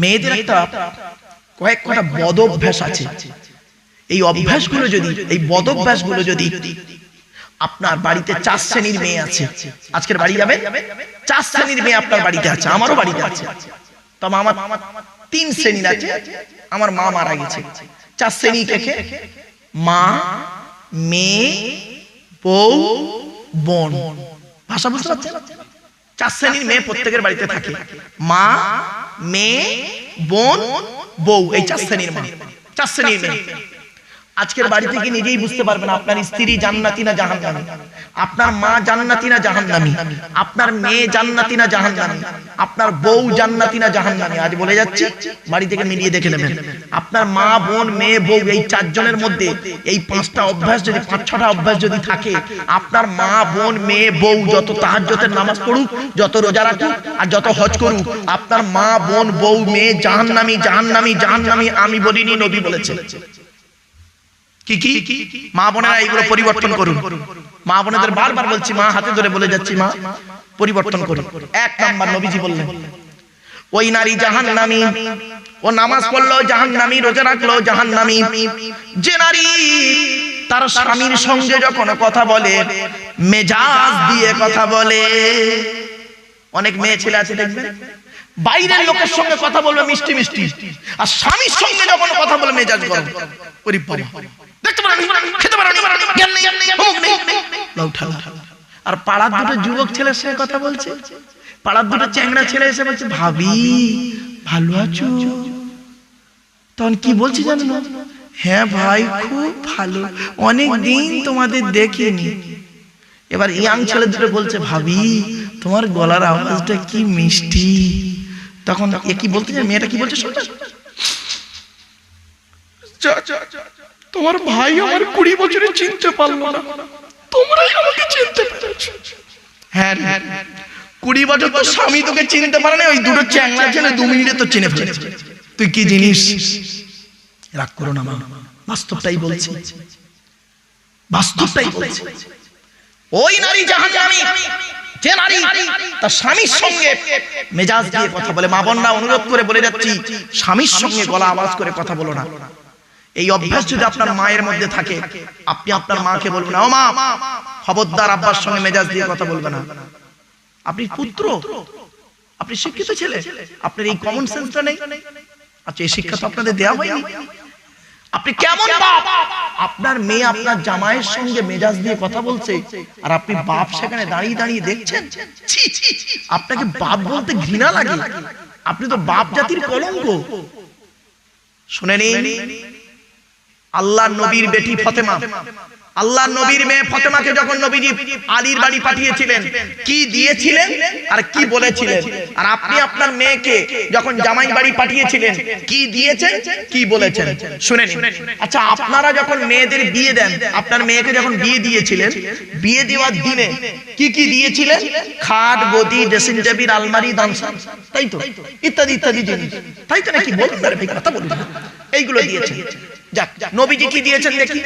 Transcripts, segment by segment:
মেয়েদের একটা কয়েক কটা বদ অভ্যাস আছে। এই অভ্যাসগুলো যদি এই বদ অভ্যাসগুলো যদি আপনার বাড়িতে চার শ্রেণির মেয়ে আছে। আজকের বাড়ি যাবেন? চার শ্রেণির মেয়ে আপনার বাড়িতে আছে আমারও বাড়িতে আছে। তবে আমার তিন শ্রেণির আছে। আমার মা মারা গেছে। চার শ্রেণি কে কে? মা মেয়ে বউ বোন। ভাষা বুঝতে পারছেন? চার শ্রেণির মেয়ে প্রত্যেকের বাড়িতে থাকে। মা মেয়ে বোন বউ এই চার শ্রেণির মা। চার শ্রেণির মেয়ে। আজকের বাড়ি থেকে নিজেই বুঝতে পারবেন আপনার স্ত্রী জান্নাতি না জাহান্নামী। আপনার মা জান্নাতি না জাহান্নামী। আপনার মেয়ে জান্নাতি না জাহান্নামী। আপনার বউ জান্নাতি না জাহান্নামী। আজ বলে যাচ্ছি, বাড়ি থেকে মিলিয়ে দেখে নেবেন। আপনার মা, বোন, মেয়ে, বউ এই চারজনের মধ্যে এই পাঁচটা অভ্যাস যদি, পাঁচ, ছটা অভ্যাস যদি থাকে, আপনার মা, বোন, মেয়ে, বউ যত তাহাজ্জতের নামাজ পড়ুক, যত রোজা রাখুক, আর যত হজ করুক, আপনার মা, বোন, বউ, মেয়ে জাহান্নামী জাহান্নামী জাহান্নামী আমি বলিনি, নবী বলেছেন। কি কি? মা বোনেরা এইগুলো পরিবর্তন করুন। মা বোনেদের বারবার বলছি, মা হাতে ধরে বলে যাচ্ছি, মা, পরিবর্তন করুন। এক নাম্বার নবীজি বললেন, ওই নারী জাহান্নামী, ও নামাজ পড়ল জাহান্নামী, রোজা রাখল জাহান্নামী। যে নারী তার স্বামীর সঙ্গে যখন কথা বলে, মেজাজ দিয়ে কথা বলে, অনেক মেয়ে ছেলে আছে, দেখবেন? বাইরের লোকের সঙ্গে কথা বলবে মিষ্টি মিষ্টি, আর স্বামীর সঙ্গে যখন কথা বলে, মেজাজ গরম। বাবা। আর পাড়ার দুটো যুবক ছেলের সঙ্গে কথা বলছে। পাড়ার দুটো চ্যাংড়া ছেলে এসে বলছে, ভাবি, ভালো আছো? তখন কি বলছি জানো? না? হ্যাঁ ভাই, খুব ভালো। অনেক দিন তোমাদের দেখিনি। এবার ইয়াং ছেলে দুটো বলছে, ভাবি, তোমার গলার আওয়াজটা কি মিষ্টি? তখন কি বলতে মেয়েটা কি বলছে? শোনো তোমার ভাই আমার কুড়ি বছরে চিনতে পারল না। তোমরাই আমাকে চিনতে পেরেছ। হ্যাঁ হ্যাঁ কুড়ি বছর তো স্বামী তোকে চিনতে পারে না ওই দুটো চ্যাংলা ছেলে দু মিনিটে তো চিনে ফেলেছে। তুই কি জিনিস? রাগ করো না, মা। বাস্তবটাই বলছি। বাস্তবটাই বলছি। ওই নারী যাহা জাহান্নামী যে নারী তার স্বামীর সঙ্গে মেজাজ দিয়ে কথা বলে, মা বোনরা অনুরোধ করে বলে যাচ্ছি, স্বামীর সঙ্গে গলা আওয়াজ করে কথা বলো না। এই অভ্যাস যদি আপনার মায়ের মধ্যে থাকে, আপনি আপনার মাকে বলবেন ও মা, খবরদার আব্বার সঙ্গে মেজাজ দিয়ে কথা বলবে না। আপনি পুত্র, আপনি শিক্ষিত ছেলে, আপনার এই কমন সেন্সটা নেই। আচ্ছা এই শিক্ষা তো আপনাদের দেওয়া হয়নি। আপনি কেমন বাপ? আপনার মেয়ে আপনার জামাইয়ের সঙ্গে মেজাজ দিয়ে কথা বলছে, আর আপনি বাপ সেখানে দাঁড়িয়ে দাঁড়িয়ে দেখছেন? আপনাকে বাপ বলতে ঘৃণা লাগে। আপনি তো বাপ জাতির কলঙ্ক। শুনে নিন। আল্লাহ নবীর বেটি ফতেমা। আল্লাহ নবীর মেয়ে ফতেমাকে যখন নবীজি আলীর বাড়ি পাঠিয়েছিলেন, কি দিয়েছিলেন আর কি বলেছিলেন? আর আপনি আপনার মেয়েকে যখন জামাই বাড়ি পাঠিয়েছিলেন, কি দিয়েছেন? কি বলেছেন? শুনে আচ্ছা আপনারা যখন মেয়েদের বিয়ে দেন, আপনার মেয়েকে যখন বিয়ে দিয়েছিলেন, বিয়ে দেওয়ার দিনে কি কি দিয়েছিলেন? খাট, গদি ড্রেসিং টেবিল আলমারি দানসান তাই তো? ইত্যাদি ইত্যাদি জিনিস। তাই তো নাকি? বলুন কথা বলুন। এইগুলো দিয়েছেন। যাক, নবীজি কি দিয়েছেন দেখি।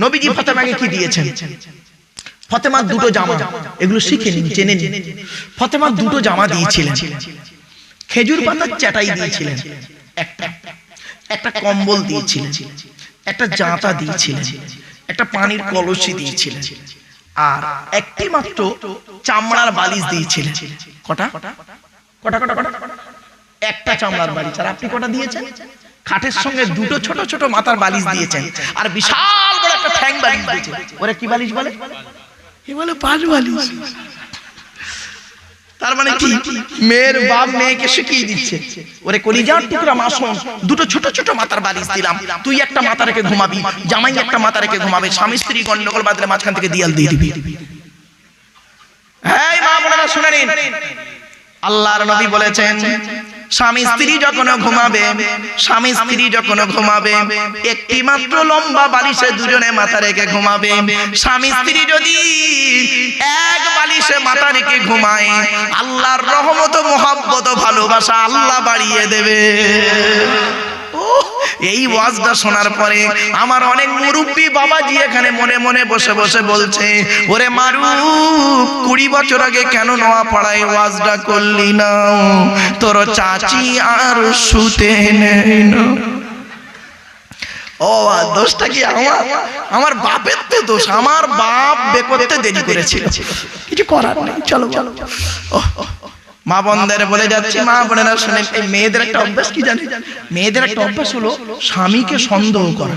নবীজি ফতেমাকে কি দিয়েছেন? ফতেমার দুটো জামা, এগুলো শিখে নিন, জেনে নিন। ফতেমার দুটো জামা দিয়েছিলেন। খেজুর পাতার চাটাই দিয়েছিলেন। একটা একটা কম্বল দিয়েছিলেন। একটা জাঁতা দিয়েছিলেন। একটা পানির কলসি দিয়েছিলেন। আর একটি মাত্র চামড়ার বালিশ দিয়েছিলেন। কটা কটা? কটা কটা কটা? একটা চামড়ার বালিশ। আর আপনি কটা দিয়েছেন? খাটের সঙ্গে দুটো ছোট ছোট মাথার বালিশ দিয়েছেন। আর বিশাল বড় একটা ঠ্যাং বালিশ দিয়েছেন। ওরা কি বালিশ বলে? এ বলে পাঁচ বালিশ। তার মানে কি? মেয়ের বাপ মেয়েকে শিখিয়ে দিচ্ছে। ওরে কলিজার টুকরা মাসুম দুটো ছোট ছোট মাথার বালিশ দিলাম। তুই একটা মাথা রেখে ঘুমাবি। জামাই একটা মাথা রেখে ঘুমাবে। স্বামী স্ত্রী গন্ডগোল বাদলে মাঝখান থেকে দিয়াল দিয়ে দিবি। হ্যাঁ মা বোনেরা শুনে নিন। আল্লাহর নবী বলেছেন স্বামী স্ত্রী যখন ঘুমাবে স্বামী স্ত্রী যখন ঘুমাবে একটি মাত্র লম্বা বালিশে দুজনে মাথা রেখে ঘুমাবে। স্বামী স্ত্রী যদি এক বালিশে মাথা রেখে ঘুমায় আল্লাহর রহমত মোহাব্বত ভালোবাসা আল্লাহ বাড়িয়ে দেবে। এই ওয়াজটা শোনার পরে আমার অনেক মুরব্বী বাবাজি এখানে মনে মনে বসে বসে বলছে ওরে মারু কুড়ি বছর আগে কেন নোয়া পাড়ায় ওয়াজটা করলি না? তোর চাচি আর শুতে নেই না? ও দোষটা কি আমার? আমার বাপের তো দোষ আমার বাপ বে করতে দেরি করেছিল। কিছু করার নেই চলো চলো। ও। মা বোনদের বলে যাচ্ছি, মা বোনেরা শুনে এই মেয়েদের একটা অভ্যাস কি জানি মেয়েদের একটা অভ্যাস হলো স্বামীকে সন্দেহ করা।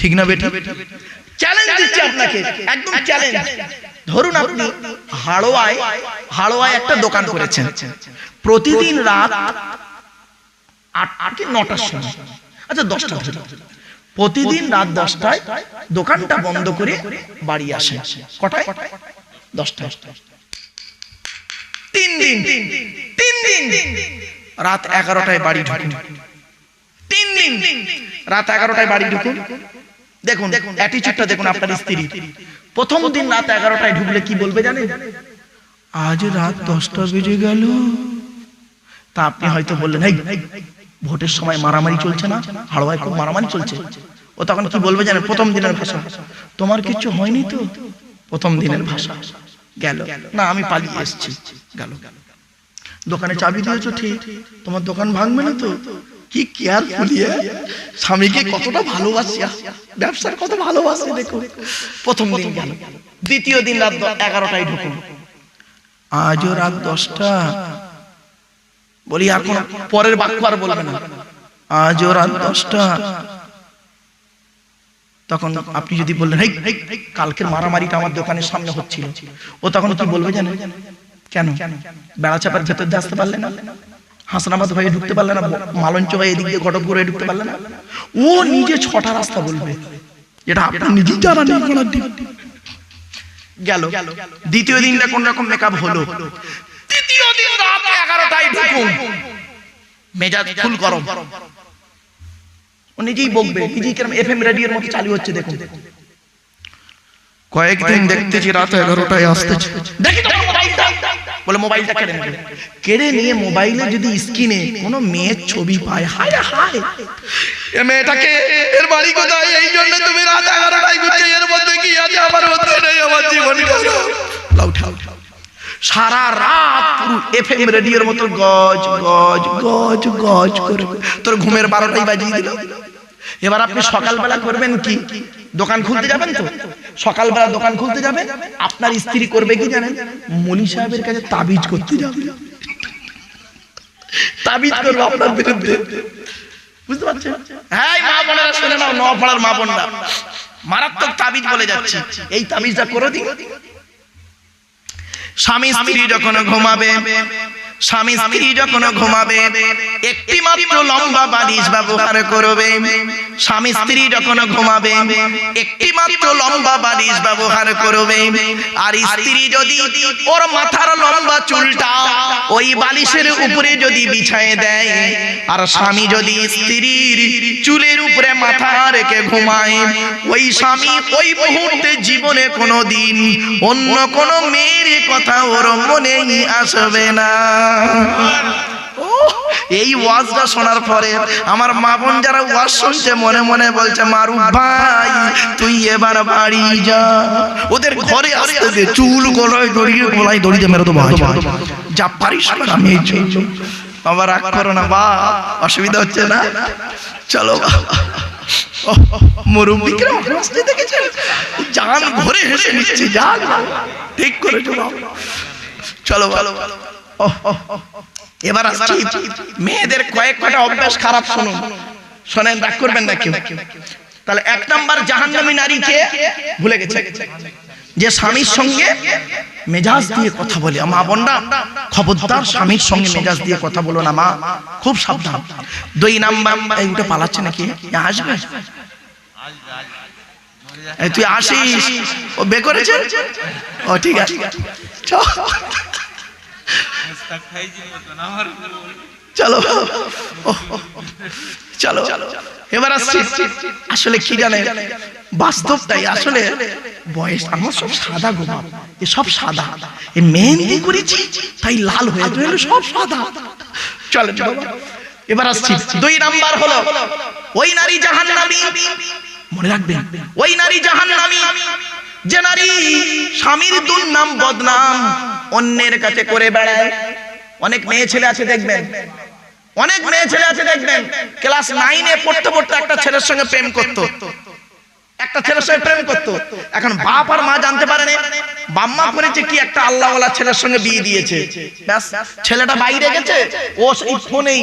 ঠিক না বেটি? চ্যালেঞ্জ দিচ্ছি আপনাকে, একদম চ্যালেঞ্জ ধরুন আপনি হাড়োয়ায় হাড়োয়ায় একটা দোকান করেছেন। প্রতিদিন রাত আট আট নটার সময়। আচ্ছা দশটা প্রতিদিন রাত দশটায় দোকানটা বন্ধ করে বাড়ি আসে কটায়? দশটায়। তিন দিন তিন দিন। রাত এগারোটায় বাড়ি ঢুকুন। তিন দিন, রাত এগারোটায় বাড়ি ঢুকুন। দেখুন অ্যাটিচিউডটা দেখুন আপনার স্ত্রী প্রথম দিন রাত এগারোটায় ঢুকলে কি বলবে জানেন? আজ রাত দশটা বেজে গেল। তা আপনি হয়তো বললেন ভোটের সময় মারামারি চলছে না? হাড়োয়ায় খুব মারামারি চলছে। ও তখন কি বলবে জানেন? প্রথম দিনের ভাষা। তোমার কিছু হয়নি তো? প্রথম দিনের ভাষা। গেল। না, আমি পালিয়ে এসেছি। গেল। দোকানে চাবি দিয়েছ ঠিক তোমার দোকান ভাঙবে না তো? কি কেয়ার ফুলিয়ে স্বামীকে কতটা ভালোবাসি ব্যবসার কত ভালোবাসি দেখো। প্রথম দিন গেল। দ্বিতীয় দিন রাত এগারোটায় ঢুকুন আজও রাত দশটা। বলি এখন পরের বাক্য আর বলবে না। আজও রাত দশটা। তখন আপনি যদি বললেন কালকের মারামারিটা আমার দোকানের সামনে হচ্ছিল। ও তখন কি বলবে জানেন? কেন? বেড়া চাপার ভেতর দিয়ে আসতে পারলে না? হাসনাবাদ হয়ে ঢুকতে পারলে না? মালঞ্চ হয়ে এদিক দিয়ে গটক করে ঢুকতে পারলে না? ও নিজে ছটা রাস্তা বলবে। যেটা আপনার নিজেই জানা নেই দিন গেল। দ্বিতীয় দিনটা কোন রকম মেকআপ হলো? তৃতীয় দিন রাত এগারোটায় ঢুকুন। মেজাজ ফুল গরম। ও নিজেই বকবে নিজেই কেরম এফএম রেডিওর মতো চালু হচ্ছে দেখুন। কয়েকদিন দেখতেছি রাত এগারোটায় আসতেছে। দেখি তো। বলে মোবাইলটা কেড়ে নেবে। কেড়ে নিয়ে মোবাইলে যদি স্ক্রিনে কোনো মেয়ের ছবি পায় হায় হায়। এ মেয়েটাকে এর বাড়ি কোথায়? এই জন্য তুমি রাত এগারোটায় ঘুরছে এর মধ্যে কি আছে? আমার নেই আমার জীবন লাউ ঠাউ। সারা রাত পুরো এফএম রেডিওর মতো গজ গজ গজ গজ করে। তোর ঘুমের বারোটাই বাজিয়ে দিল এবার আপনি সকালবেলা করবেন কি? দোকান খুলতে যাবেন তো? সকালবেলা দোকান খুলতে যাবে, আপনার স্ত্রী করবে কি জানেন? মলি সাহেবের কাছে তাবিজ করতে যাবে। তাবিজ করবে আপনার বিরুদ্ধে। বুঝতে পারছেন? হ্যাঁ মা বোনেরা শুনে নাও নপাড়ার মা বোনরা। মারাত্মক তাবিজ বলে যাচ্ছে। এই তাবিজটা করে দিন। স্বামী স্ত্রী যখন ঘুমাবে স্বামী স্ত্রী যখন ঘুমাবে একটি মাত্র লম্বা বালিশ ব্যবহার করবে। স্বামী স্ত্রী যখন ঘুমাবে একটি মাত্র লম্বা বালিশ ব্যবহার করবে। আর স্ত্রী যদি ওর মাথার লম্বা চুলটা ওই বালিশের উপরে যদি বিছায় দেয় আর স্বামী যদি স্ত্রীর চুলের উপরে মাথা রেখে ঘুমায় ওই স্বামী ওই মুহূর্তে জীবনে কোনো দিন অন্য কোনো মেয়ের কথা ওর মনেই আসবে না। এই ওয়াজটা শোনার পরে আমার মা বোন যারা ওয়াজ শুনছে মনে মনে বলছে মারু ভাই তুই এবার বাড়ি যা। ওদের ঘরে আসতে দে চুল গলায় দড়িয়ে গলায় দড়িতে মেরে আজ। যা পারিস কর, আমি বাবা রাগ করো না বা অসুবিধা হচ্ছে না। চলো মুরব্বী কিরম হাসতে জান ঘরে হেসে নিচ্ছে জান ঠিক বাবা। চলো চলো এবার আসছি। মেয়েদের কয়েক কটা অভ্যাস খারাপ শুনুন শোনেন, রাগ করবেন না কেউ। তাহলে এক নাম্বার জাহান্নামী নারীকে ভুলে গেছে। যে স্বামীর সঙ্গে মেজাজ দিয়ে কথা বলে। মা বোনরা, খবরদার স্বামীর সঙ্গে মেজাজ দিয়ে কথা বলো না, মা। খুব সাবধান। দুই নাম্বার, এই উঠে পালাচ্ছে নাকি? আসবে? তুই আসিস। ও বে করেছে? ও ঠিক আছে। চল। চলো, এবার তাই লাল হয়ে সব সাদা। চলো এবার আসছি। দুই নাম্বার হলো, ওই নারী জাহান্নামী, মনে রাখবেন, ওই নারী জাহান্নামী যে নারী স্বামীর দুর্নাম বদনাম, অন্যের কাছে করে বেড়ায়। অনেক মেয়ে ছেলে আছে দেখবেন। অনেক মেয়ে ছেলে আছে দেখবেন। ক্লাস নাইনে পড়তে পড়তে একটা ছেলের সঙ্গে প্রেম করতো। একটা ছেলের সঙ্গে প্রেম করতো। এখন বাপ আর মা জানতে পারে বাম্মা করেছে কি একটা আল্লাহওয়ালা ছেলের সঙ্গে বিয়ে দিয়েছে? ব্যাস, ছেলেটা বাইরে গেছে। ও সেই ফোনেই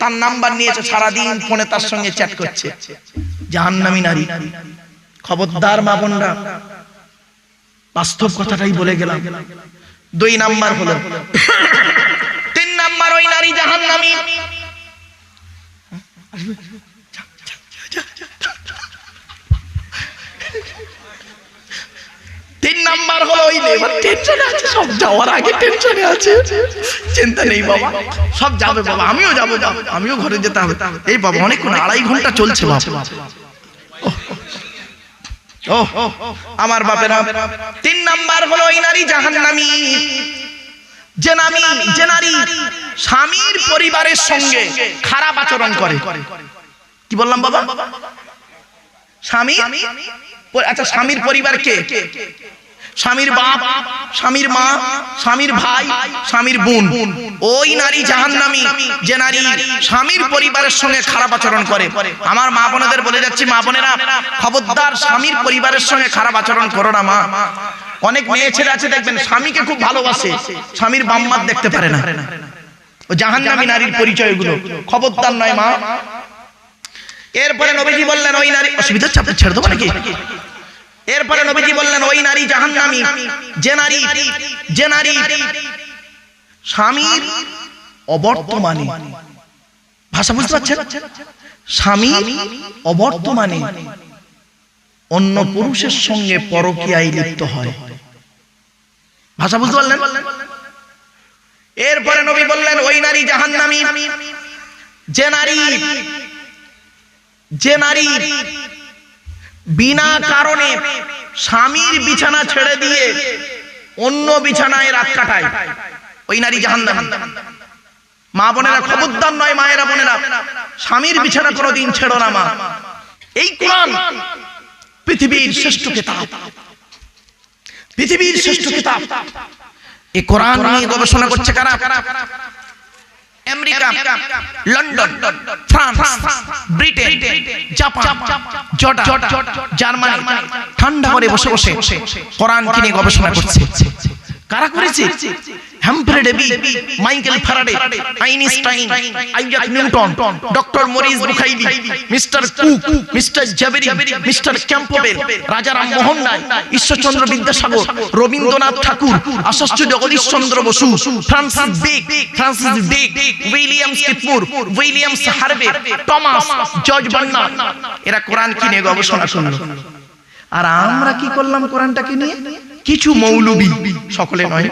তার নাম্বার নিয়েছে। সারাদিন ফোনে তার সঙ্গে চ্যাট করছে। জাহান্নামী নারী। খবরদার মা বোনরা। বাস্তব কথাটাই বলে গেলাম। দুই নাম্বার হলো, তিন নাম্বার ওই নারী জাহান্নামী। তিন নাম্বার হলো ওই লেবার টেনশনে আছে, সব যাওয়ার আগে টেনশনে আছে। চিন্তা নেই বাবা, সব যাবে বাবা, আমিও যাব, আমিও ঘরে যেতে হবে। এই বাবা, অনেকক্ষণ আড়াই ঘণ্টা চলছে বাবা। ও আমার বাপেরা তিন নাম্বার হলো ওই নারী জাহান্নামী। যে নামি, যে নারী স্বামীর পরিবারের সঙ্গে খারাপ আচরণ করে। কি বললাম বাবা? স্বামী আচ্ছা স্বামীর পরিবার কে? স্বামীর বাপ, স্বামীর মা, স্বামীর ভাই, স্বামীর বোন। ওই নারী জাহান্নামী, যে নারী স্বামীর পরিবারের সঙ্গে খারাপ আচরণ করে। আমার মা বোনেদের বলে যাচ্ছি, মা বোনেরা, খবরদার স্বামীর পরিবারের সঙ্গে খারাপ আচরণ করো না, মা। অনেক মেয়ে ছেলে আছে, দেখবেন, স্বামীকে খুব ভালোবাসে, স্বামীর বাম্মাত দেখতে পারে না। ও জাহান্নামী নারীর পরিচয়গুলো খবরদার নয়, মা। এরপরে নবীজি বললেন, ওই নারী অসুবিধা হচ্ছে ছেড়ে দেবো নাকি? এরপরে নবীজি বললেন ওই নারী জাহান্নামী যে নারী যে নারী স্বামীর অবর্তমানে। ভাষা বুঝতে পারছেন? স্বামী অবর্তমানে অন্য পুরুষের সঙ্গে পরকীয়ায় লিপ্ত হয়। ভাষা বুঝতে পারলেন? এরপরে নবী বললেন ওই নারী জাহান্নামী যে নারী যে নারী বিনা কারণে স্বামীর বিছানা ছেড়ে দিয়ে অন্য বিছানায় রাত কাটায়। ওই নারী জাহান্নামী। মা বোনেরা খবরদার নয় মায়েরা বোনেরা। স্বামীর বিছানা কোনোদিন ছেড়ো না মা। এই কোরআন পৃথিবীর শ্রেষ্ঠ কিতাব। পৃথিবীর শ্রেষ্ঠ কিতাব। এই কোরআন নিয়ে গবেষণা করছে কারা? America London France Britain Japan Jordan Germany ঠান্ডা করে বসে বসে কোরআন কিনে গবেষণা করছে। কারা করেছে? Humphry Davy Michael Faraday Einstein Isaac Newton doctor Maurice Bucaille mister Cook mister Jaberi mister Campbell Rajaram Mohan Roy Ishwarchandra Vidyasagar Rabindranath Thakur আশাশ্চ Jagadish Chandra Basu Francis Beck Francis Deck Williams কিপমুর Williams Harvey Thomas George বান্না এরা কোরআন কিনে গবেষণা করল? আর আমরা কি করলাম কোরআনটাকে নিয়ে? কিছু মৌলবি সকলে নয়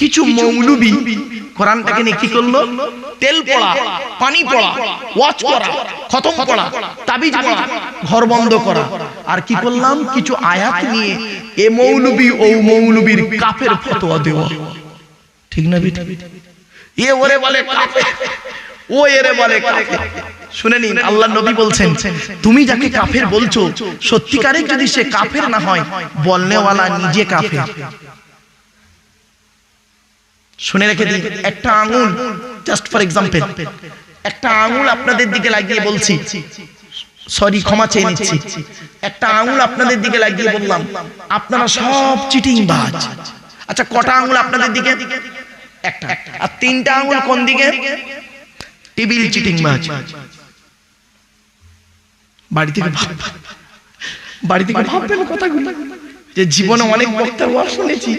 কিছু মৌলবি কোরআনটাকে নিয়ে কি করল? তেল পড়া পানি পড়া ওয়াচ করা খতম করা তাবিজ পড়া ঘর বন্ধ করা। আর কি করলাম? কিছু আয়াত নিয়ে এ মৌলবি ও মৌলবির কাফের ফতোয়া দেওয়া। ঠিক না বিটি? এ ওরে বলে কাফের। ও এরে বলে শুনে নিন, আল্লাহ নবী বলছেন, তুমি যাকে কাফের বলছো সত্যিকারের যদি সে কাফের না হয়, বলনেওয়ালা নিজে কাফের। শুনে রেখে দিন একটা আঙুল জাস্ট ফর এক্সাম্পল একটা আঙুল আপনাদের দিকে লাগিয়ে বলছি। সরি ক্ষমা চেয়ে নিচ্ছি। একটা আঙুল আপনাদের দিকে লাগিয়ে বললাম, আপনারা সব চিটিং বাজ। আচ্ছা কটা আঙুল আপনাদের দিকে? একটা। আর তিনটা আঙুল কোন দিকে? টেবিল চিটিং বাজ বাড়ি থেকে বাড়ি থেকে ভাববেন কথাগুলো। যে জীবনে অনেক বক্তার ওয়াজ শুনেছি,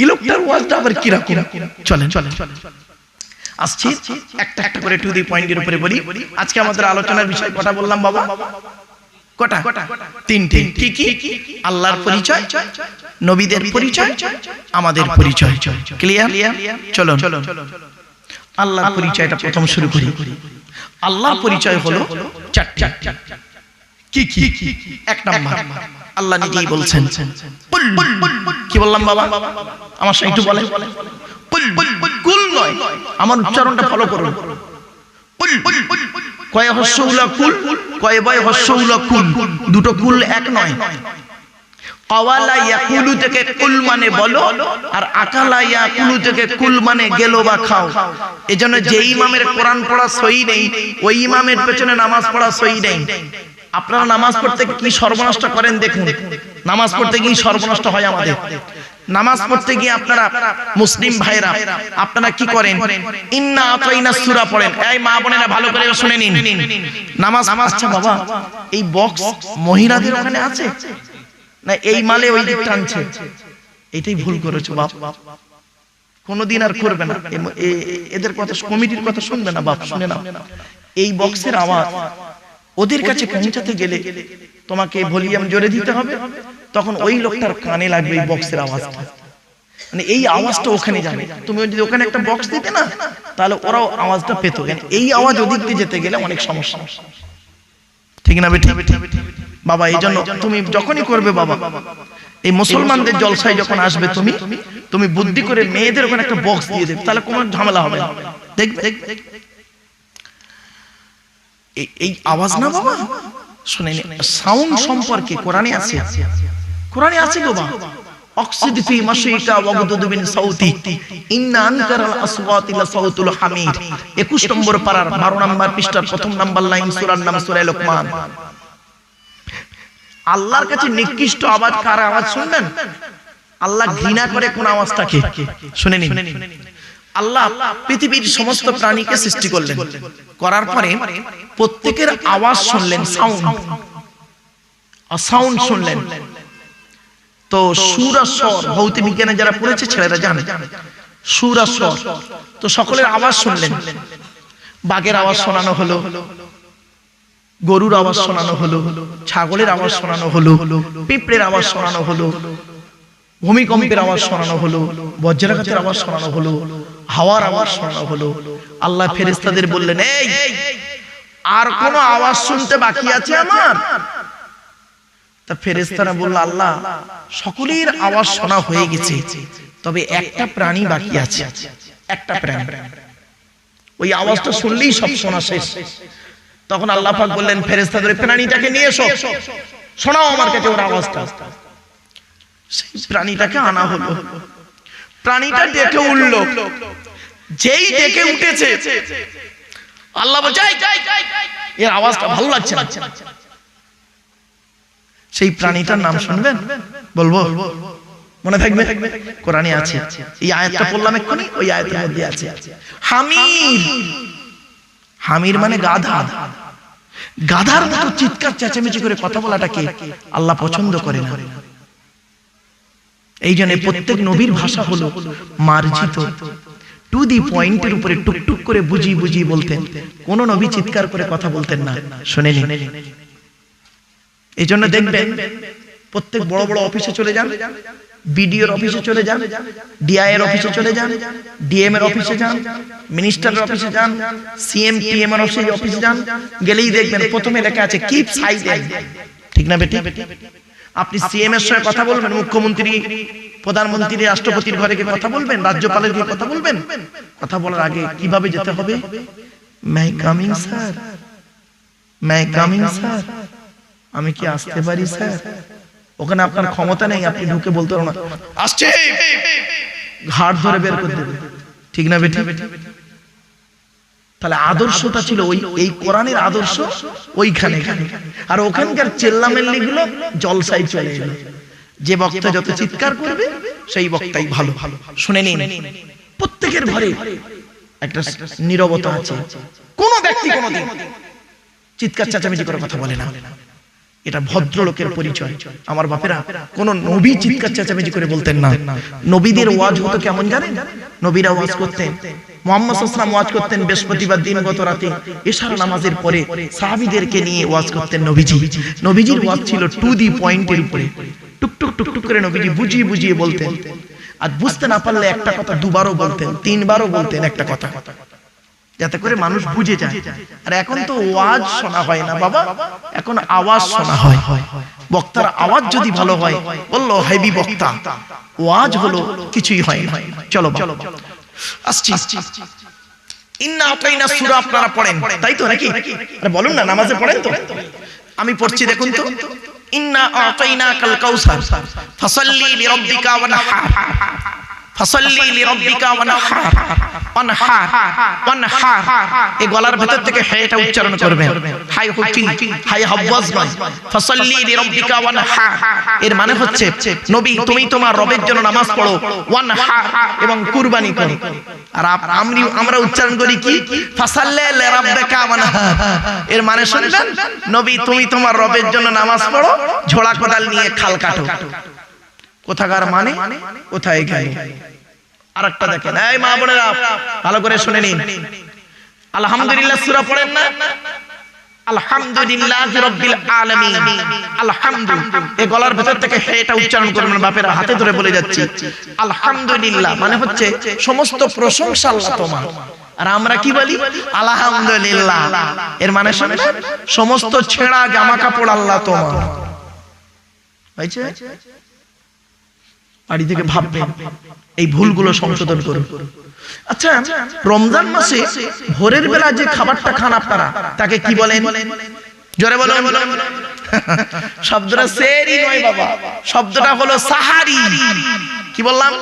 এই লোকটার ওয়াজটা আবার চলেন চলেন। আসছি একটা একটা করে টু দি পয়েন্টের উপরে বলি। আজকে আমাদের আলোচনার বিষয় কটা বললাম বাবা। কটা? তিনটে। কি কি? আল্লাহর পরিচয়, নবীদের পরিচয়, আমাদের পরিচয়। ক্লিয়ার চলো চলো আল্লাহর পরিচয়টা প্রথম শুরু করি। আল্লাহর পরিচয় হলো চারটি। কি কি? এক নাম্বার। আল্লাহ নিজেই বলছেন। কি বললাম বাবা? আমার সঙ্গে একটু বলে। কুল নয়। আমার উচ্চারণটা ফলো করুন। কয় হস্য উলা কুল? কয় বয় হস্য উলা কুল? দুটো কুল এক নয়। কুল মানে বলো, আর কুল মানে বা খাও। যে ইমামের কোরআন পড়া নেই, ওই ইমামের পেছনে নামাজ পড়া নেই। আপনারা নামাজ পড়তে কি সর্বনষ্ট করেন দেখুন। নামাজ পড়তে গিয়ে সর্বনষ্ট হয় আমাদের। নামাজ পড়তে গিয়ে আপনারা মুসলিম ভাইরা আপনারা কি করেন? ইন্না আতাইনা সূরা পড়েন। এই মা বোনেরা ভালো করে শুনে নিন। নামাজ আচ্ছা বাবা। এই বক্স মহিলাদের ওখানে আছে? না এই মালে ওই দিক টানছে। এটাই ভুল করেছ বাপ। কোনোদিন আর করবে না। এদের কথা কমিটির কথা শুনবে না বাপ শুনে না এই বক্সের আওয়াজ ওদের কাছে পৌঁছাতে গেলে তোমাকে ভলিউম জোরে দিতে হবে। তখন ওই লোকটার কানে লাগবে এই বক্সের আওয়াজটা মানে এই আওয়াজটা ওখানে যাবে। তুমি যদি ওখানে একটা বক্স দিতে না তাহলে ওরাও আওয়াজটা পেত। এই আওয়াজ ওদিক দিয়ে যেতে গেলে অনেক সমস্যা। ঠিক না বেটি বাবা এই জন্য তুমি যখনই করবে বাবা এই মুসলমানদের জলসায় যখন আসবে তুমি তুমি বুদ্ধি করে মেয়েদের ওখানে একটা বক্স দিয়ে দেবে তাহলে কোনো ঝামেলা হবে দেখবে এই- আওয়াজ না বাবা? শুনে সাউন্ড সম্পর্কে কোরআনে আছে। কোরআনে আছে গো বাবা। অক্সিদ ফি মাশিকা ওয়াগদুদ সাউতি। ইন্না আনকারাল আসওয়াতি লা সাউতুল হামিদ। 21 নম্বর পারার 12 নম্বর পৃষ্ঠার প্রথম নাম্বার লাইন সূরার নাম সূরা লোকমান। আল্লাহর কাছে নিকৃষ্ট আওয়াজ কার আওয়াজ শুনবেন? আল্লাহ ঘৃণা করে কোন আওয়াজটাকে? শুনে নিন। আল্লাহ পৃথিবীর সমস্ত প্রাণীকে সৃষ্টি করলেন। করার পরে প্রত্যেকের আওয়াজ শুনলেন সাউন্ড সাউন্ড শুনলেন। তো সুর আর স্বর ভৌতিক বিজ্ঞানে যারা পড়েছে ছেলেরা জানে। সুর আর স্বর তো সকলের আওয়াজ শুনলেন। বাঘের আওয়াজ শোনানো হলো। গরুর আওয়াজ শোনানো হলো, ছাগলের আওয়াজ শোনানো হলো, পিঁপড়ের আওয়াজ শোনানো হলো, ভূমিকম্পের আওয়াজ শোনানো হলো, বজ্রাঘাতের আওয়াজ শোনানো হলো, হাওয়ার আওয়াজ শোনানো হলো। আল্লাহ ফেরেস্তাদের বললেন, এই, আর কোন আওয়াজ শুনতে বাকি আছে আমার? তা ফেরেস্তারা বলল, আল্লাহ, সকলের আওয়াজ শোনা হয়ে গেছে, তবে একটা প্রাণী বাকি আছে, একটা প্রাণী। ওই আওয়াজটা শুনলেই সব শোনা শেষ। তখন আল্লাহ পাক বললেন ফেরেস্তাদের প্রাণীটাকে নিয়ে এসো। শোনাও আমার কাছে ওর আওয়াজটা। সেই প্রাণীটাকে আনা হলো। প্রাণীটা ডেকে উঠল। যেই ডেকে উঠেছে আল্লাহ বলছে "এই, এর আওয়াজটা ভালো লাগছে না। সেই প্রাণীটার নাম শুনবেন? বলব? মনে থাকবে? কোরআনে আছে। এই আয়াতটা পড়লাম এক্ষুনি ওই আয়াতের মধ্যে আছে। হামির হামির মানে গাধা। গাধার মতো চিৎকার, চেঁচামেচি করে কথা বলাটাকে আল্লাহ পছন্দ করে না। এই জন্য প্রত্যেক নবীর ভাষা হলো মার্জিত। টু দি পয়েন্টের উপরে টুকটুক করে বুঝি বুঝি বলতেন। কোন নবী চিৎকার করে কথা বলতেন না। শুনে নিন এই জন্য দেখবেন প্রত্যেক বড় বড় অফিসে চলে যান। বিডিওর অফিসে চলে যান ডিআই এর অফিসে চলে যান ডিএম এর অফিসে যান মিনিস্টারের অফিসে যান সিএম পিএম এর অফিসে অফিসে যান গেলেই দেখবেন প্রথমে লেখা আছে কিপ সাইলেন্ট ঠিক না বেটি? আপনি সিএম এর সঙ্গে কথা বলবেন মুখ্যমন্ত্রী প্রধানমন্ত্রী রাষ্ট্রপতির ঘরে গিয়ে কথা বলবেন রাজ্যপালের গিয়ে কথা বলবেন। কথা বলার আগে কীভাবে যেতে হবে? My coming sir my coming sir আমি কি আসতে পারি স্যার ওখানে আপনার ক্ষমতা নেই, আপনি ঢুকে বলতে পারবেন না। আসছে! ঘাট ধরে বের করে দেবে। ঠিক না বেটি? তাহলে আদর্শটা ছিল ওই এই কোরআনের আদর্শ ওইখানে। আর ওখানকার চেল্লামেল্লি গুলো জলসাই চলে এলো। যে বক্তা যত চিৎকার করবে, সেই বক্তাই ভালো। ভালো শুনে নিন, প্রত্যেকের ঘরে একটা নীরবতা আছে। কোন ব্যক্তি কোনদিন চিৎকার চেঁচামেচি করে কথা বলে না। এটা ভদ্রলোকের পরিচয়। আমার বাপেরা কোন নবী চিৎকার চেঁচামেচি করে বলতেন না। নবীদের ওয়াজ হতো কেমন জানেন? নবীরা ওয়াজ করতেন। মোহাম্মদ সাল্লাম ওয়াজ করতেন বৃহস্পতিবার দিন গত রাতে। এশার নামাজের পরে সাহাবীদেরকে নিয়ে ওয়াজ করতেন নবীজি। নবীজির ওয়াজ ছিল টু দি পয়েন্টের উপরে। টুকটুক টুকটুক করে নবীজি বুঝিয়ে বুঝিয়ে বলতেন। আর বুঝতে না পারলে একটা কথা দুবারও বলতেন তিনবারও বলতেন একটা কথা। যাতে করে মানুষ বুঝে যায়। আর এখন তো ওয়াজ শোনা হয় না বাবা। এখন আওয়াজ শোনা হয়। বক্তার আওয়াজ যদি ভালো হয় বলল হেভি বক্তা ওয়াজ হলো কিছুই হয় না। চলো চলো আসছি। ইন্না আতাইনা সূরা আপনারা পড়েন। তাই তো নাকি? আরে বলুন না নামাজে পড়েন তো। আমি পড়ছি দেখুন তো। ইন্না আতাইনা কাল কাউসার। ফাসাল্লি লিরাব্বিকা ওয়ানহার ফাসাল্লি লিরাব্বিকা ওয়ানহার। ওয়ানহার ওয়ানহার। এই গলার ভেতর থেকে হাইটা উচ্চারণ করবেন হাই হচ্ছি হাই হাওয়াজ নয় ফাসাল্লি লিরাব্বিকা ওয়ানহার। এর মানে হচ্ছে নবী তুমি তোমার রবের জন্য নামাজ পড়ো। ওয়ানহার এবং কুরবানি করো। আর আমি আমরা উচ্চারণ করি কি? ফাসাল্লে লিরাব্বিকা ওয়ানহার। এর মানে শুনবেন? নবী তুমি তোমার রবের জন্য নামাজ পড়ো ঝোড়া কোদাল নিয়ে খাল কাটো। কোথাকার মানে? কোথায় গেল? আরেকটা দেখেন। এই মা বোনেরা, ভালো করে শুনে নিন। আলহামদুলিল্লাহ, সূরা পড়েন না? মানে হচ্ছে সমস্ত প্রশংসা আর আমরা কি বলি? এর মানে সমস্ত ছেঁড়া জামা কাপড় আল্লাহ তোমার। বাড়ি থেকে ভাববেন এই ভুলগুলো সংশোধন করুন। আচ্ছা রমজান মাসে ভোরের বেলা যে খাবারটা খান আপনারা, তাকে কি বলেন? জোরে বলেন। শব্দটা সেরি নয় বাবা, শব্দটা হলো সাহারি। কি বললাম?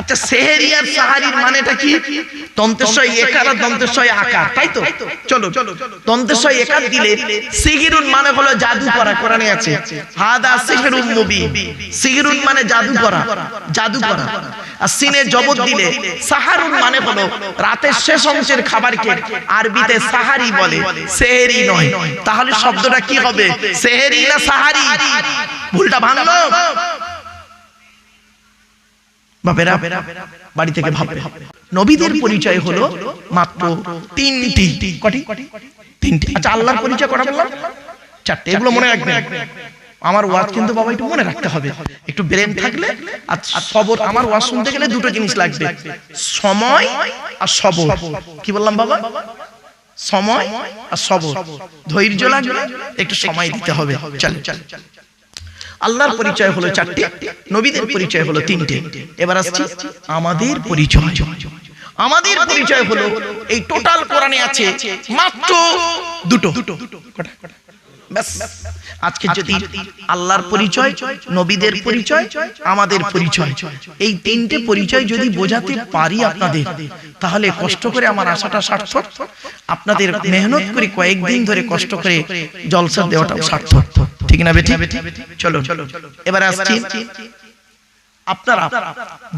আচ্ছা সেহেরি আর সাহারির মানেটা কি? একার আর আকার, তাই তো? চলো একার দিলে সিগিরুন মানে হলো জাদু করা, কোরআনে আছে। হাদা সিগিরুন মানে জাদু করা জাদু করা। আর সিনে জবত দিলে সাহারুন মানে হলো রাতের শেষ অংশের খাবারকে আরবিতে সাহারি বলে, সেহেরি নয়। তাহলে শব্দটা কি হবে? সেহেরি না সাহারি? ভুলটা ভাঙলো? বাপেরা বাড়ি থেকে ভাববে। নবীদের পরিচয় হলো মাত্র তিনটি। কটি? তিনটি। আচ্ছা আল্লাহর পরিচয় কটা বললাম? চারটে। এগুলো মনে রাখবেন আমার ওয়াজ কিন্তু বাবা একটু মনে রাখতে হবে। একটু ব্রেন থাকলে আর সবর আমার ওয়াজ শুনতে গেলে দুটো জিনিস লাগবে। সময় আর সবর কি বললাম বাবা? সময় আর সবর ধৈর্য লাগবে একটু সময় দিতে হবে। চল। চল। আল্লাহর পরিচয় হলো চারটি নবীদের পরিচয় হলো তিনটে। এবার আসছি আমাদের পরিচয়। আমাদের পরিচয় হলো এই টোটাল কোরআনে আছে মাত্র দুটো? ব্যাস। আজকে যদি আল্লাহর পরিচয় নবীদের পরিচয় আমাদের পরিচয়। এই তিনটে পরিচয় যদি বোঝাতে পারি আপনাদের তাহলে কষ্ট করে আমার আশাটা সার্থক। আপনাদের মেহনত করে কয়েকদিন ধরে কষ্ট করে জলসা দেওয়াটাও সার্থক। ঠিক না বেটি চলো এবার আসছি। আপনারা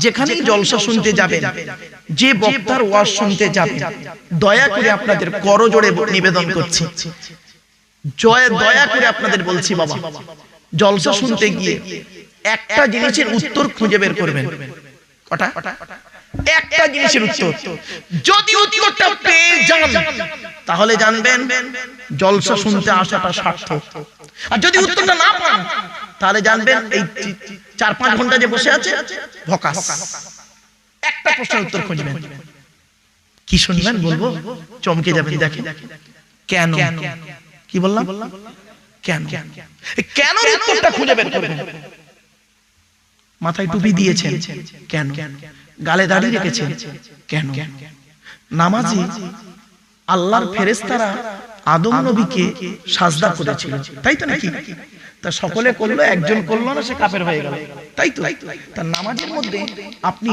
যেখানেই জলসা শুনতে যাবেন যে বক্তার ওয়াজ শুনতে যাবেন দয়া করে আপনাদের করজোড়ে নিবেদন করছি। জয় দয়া করে আপনাদের বলছি বাবা। জলসা শুনতে গিয়ে একটা জিনিসের উত্তর খুঁজে বের করবেন। কটা? একটা জিনিসের উত্তর। যদি উত্তরটা পেয়ে যান তাহলে জানবেন জলসা শুনতে আসাটা সার্থক। আর যদি উত্তরটা না পান তাহলে জানবেন এই চার পাঁচ ঘণ্টা যে বসে আছে ভকাস। একটা প্রশ্নের উত্তর খুঁজবেন কি শুনবেন বলব? চমকে যাবেন দেখে কেন? কি বললাম? কেন? কেন? উত্তরটা খুঁজে বের করবেন মাথায় টুপি দিয়েছেন। কেন? গালে দাঁড়িয়ে রেখেছেন? কেন? নামাজি আল্লাহর ফেরেশতারা আদম নবীকে সাজদা করেছিল। তাই তো নাকি? তা সকলে করল একজন করল না সে কাপের হয়ে গেল। তাই তো? তার নামাজের মধ্যে আপনি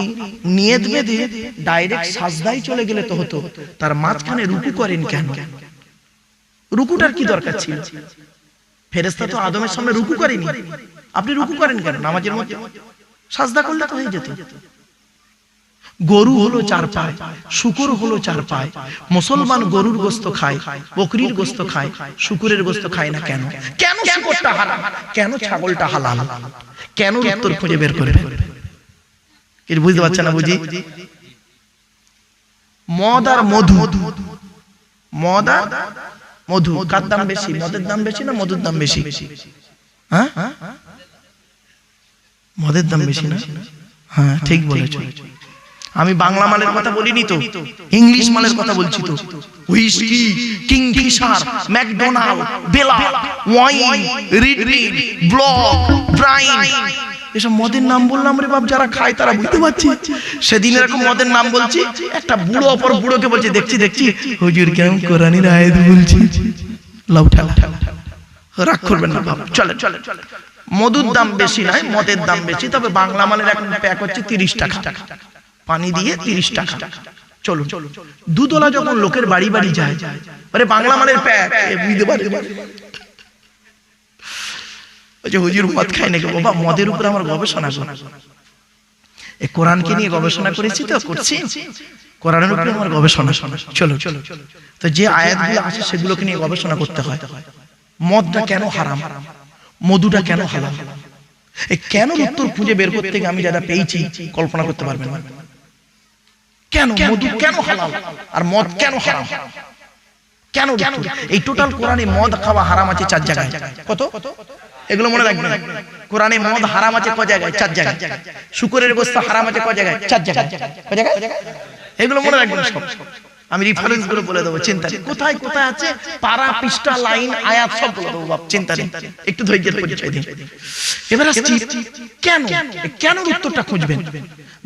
নিয়ত বেঁধে ডাইরেক্ট সাজদাই চলে গেলে তো হতো। তার মাঝখানে রুকু করেন কেন? রুকুটার কি দরকার ছিল? ফেরেস্তা তো আদমের সামনে রুকু করেনি। আপনি রুকু করেন কেন? নামাজের মধ্যে। সাজদা করলে তো হয়ে যেত। গরু হলো চার পায় শুকুর হলো চার পায় মুসলমান গরুর গোস্ত খায়, বকরির গোস্ত খায়, শুকুরের গোস্ত খায় না কেন? কেন শুকুরটা হালাল কেন ছাগলটা হালাল? কেন উত্তর খুঁজে বের করে? কি বুঝতে পারছেন না বুঝি? মদ আর মধু। মদ আর মধু। কার দাম বেশি? মদের দাম বেশি না মধুর দাম বেশি? হ্যাঁ? মদের দাম বেশি না? হ্যাঁ ঠিক বলেছ। আমি বাংলা মালের কথা বলিনি তো, ইংলিশ মালের কথা বলছি তো। হুইস্কি, কিংফিশার, ম্যাকডোনাল্ড, বেলা, ওয়াইন রিডলি ব্লক ব্রাইন এসব মদের নাম বললাম রে বাপ, যারা খায় তারা বুঝতে পারছি। সেদিন এরকম মদের নাম বলছি, একটা বুড়ো অপর বুড়োকে বলছে, দেখছি দেখছি, হুজুর কেমন কোরআনের আয়াত বলছি। লাউ ঠালা রাগ করবেন না বাপ চলে চলে চলে মধুর দাম বেশি নয়, মদের দাম বেশি, তবে বাংলা মালের এখন প্যাক হচ্ছে তিরিশ টাকা। পানি দিয়ে তিরিশ টাকা। চলুন। দুতলা যখন লোকের বাড়ি বাড়ি যায় আরে বাংলা মালের প্যাক। বুঝতে পারে বলছে হুজুর মদ নাকি? বাবা মদের উপর আমার গবেষণা এই কোরআনকে নিয়ে গবেষণা করেছি তো করছি কোরআনের উপরে আমার গবেষণা। চলো চলো তো যে আয়াতগুলো আছে সেগুলোকে নিয়ে গবেষণা করতে হয়। মদটা কেন হারাম? মধুটা কেন এই কেন উত্তর খুঁজে বের করতে আমি যারা পেয়েছি কল্পনা করতে পারবেন না। কেন মধু কেন হালাল আর মদ কেন হারাম? কেন? এই টোটাল কোরআনে মদ খাওয়া হারাম আছে চার জায়গায়। কত? এগুলো মনে রাখবেন। কোরআনে মদ হারাম আছে ক জায়গায়? চার জায়গায়। শুকরের গোস্ত হারাম আছে ক জায়গায়? চার জায়গায়। ক জায়গায়? এগুলো মনে রাখবেন সব। আমি রেফারেন্সগুলো বলে দেবো চিন্তা নেই। কোথায় কোথায় আছে? পারা পৃষ্ঠা লাইন আয়াত সব বলে দেবো বাপ চিন্তা নেই। একটু ধৈর্যের পরিচয় দিন। এবার আসছি কেন? কেন? উত্তরটা খুঁজবেন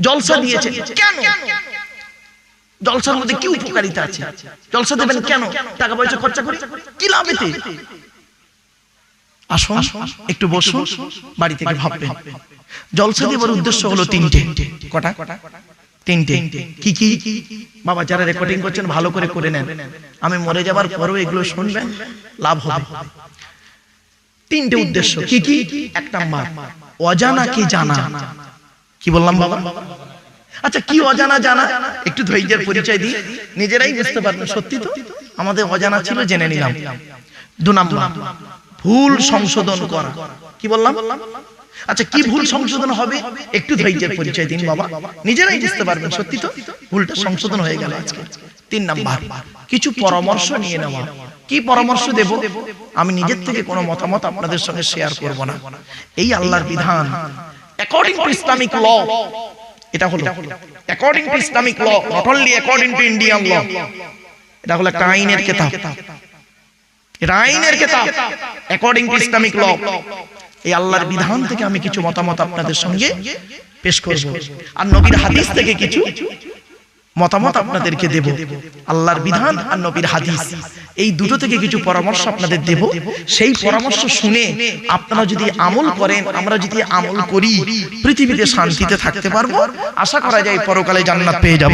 জলসা দিয়েছে কেন জলসার মধ্যে কি উপকারিতা আছে? জলসা দেবেন কেন? টাকা পয়সা খরচা করে? কি লাভ এতে? আসুন একটু বসুন বাড়ি থেকে ভাববেন। জলসা দেবার উদ্দেশ্য হলো তিনটে। কটা? তিনটে। কি কি? বাবা যারা রেকর্ডিং করছেন ভালো করে করে নেন। আমি মরে যাবার পরেও এগুলো শুনবেন? লাভ হবে। তিনটে উদ্দেশ্য। কি কি? এক নাম্বার। অজানা কি জানা? কি বললাম বাবা। আচ্ছা কি অজানা জানা? একটু ধৈর্যের পরিচয় দিই। নিজেরাই বুঝতে পারবেন সত্যি তো? আমাদের অজানা ছিল জেনে নিলাম। দু নাম্বার। ভুল সংশোধন করা। কি বললাম? আচ্ছা কি ভুল সংশোধন হবে? একটু ধৈর্যের পরিচয় দিন বাবা। নিজেরাই বুঝতে পারবেন সত্যি তো? ভুলটা সংশোধন হয়ে গেল আজকে। তিন নাম্বার। কিছু পরামর্শ নিয়ে নেওয়া। কি পরামর্শ দেব? আমি নিজের থেকে কোনো মতামত আপনাদের সঙ্গে শেয়ার করব না। এই আল্লাহর বিধান। অ্যাকর্ডিং টু ইসলামিক ল এটা হলো। According to Islamic law not only according to Indian law এটা হলো একটা আইনের কেতাব। এটা আইনের কেতাব। অ্যাকর্ডিং টু ইসলামিক ল এই আল্লাহর বিধান থেকে আমি কিছু মতামত আপনাদের সঙ্গে পেশ করব। আর নবীর হাদিস থেকে কিছু মতামত আপনাদেরকে দেব। আল্লাহর বিধান আর নবীর হাদিস। এই দুটো থেকে কিছু পরামর্শ আপনাদের দেব। সেই পরামর্শ শুনে আপনারা যদি আমল করেন আমরা যদি আমল করি পৃথিবীতে শান্তিতে থাকতে পারব। আশা করা যায় পরকালে জান্নাত পেয়ে যাব।